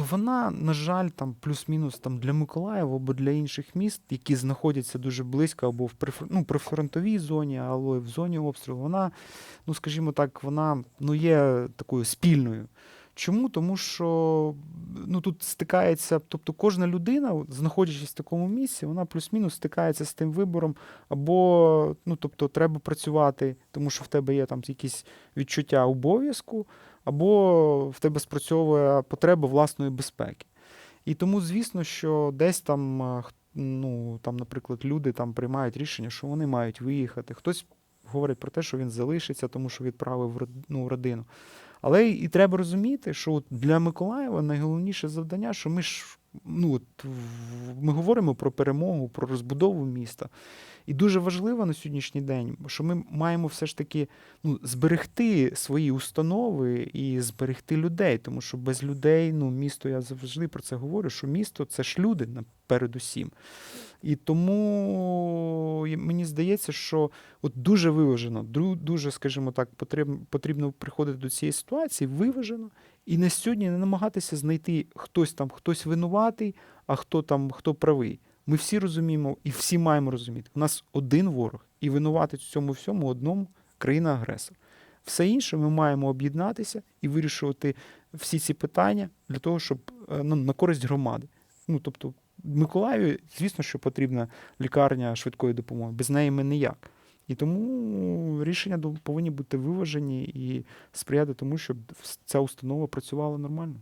то вона, на жаль, там плюс-мінус там для Миколаєва або для інших міст, які знаходяться дуже близько або в ну, прифронтовій зоні, або в зоні обстрілу, вона, ну скажімо так, вона ну, є такою спільною. Чому? Тому що ну, тут стикається, тобто кожна людина, знаходячись в такому місці, вона плюс-мінус стикається з тим вибором, або ну, тобто, треба працювати, тому що в тебе є там якісь відчуття обов'язку, або в тебе спрацьовує потреба власної безпеки. І тому, звісно, що десь там, ну, там, наприклад, люди там приймають рішення, що вони мають виїхати. Хтось говорить про те, що він залишиться, тому що відправив ну, родину. Але і треба розуміти, що для Миколаєва найголовніше завдання, що ми ж ну, от, ми говоримо про перемогу, про розбудову міста. І дуже важливо на сьогоднішній день, що ми маємо все ж таки ну, зберегти свої установи і зберегти людей, тому що без людей, ну, місто, я завжди про це говорю, що місто це ж люди передусім. І тому мені здається, що от дуже виважено, дуже, скажімо так, потрібно, приходити до цієї ситуації виважено, і на сьогодні не намагатися знайти хтось там, хтось винуватий, а хто там, хто правий. Ми всі розуміємо і всі маємо розуміти. У нас один ворог, і винувати в цьому всьому одному країна-агресор. Все інше ми маємо об'єднатися і вирішувати всі ці питання для того, щоб е, ну, на користь громади. Ну тобто, Миколаєві, звісно, що потрібна лікарня швидкої допомоги. Без неї ми ніяк. І тому рішення повинні бути виважені і сприяти тому, щоб ця установа працювала нормально.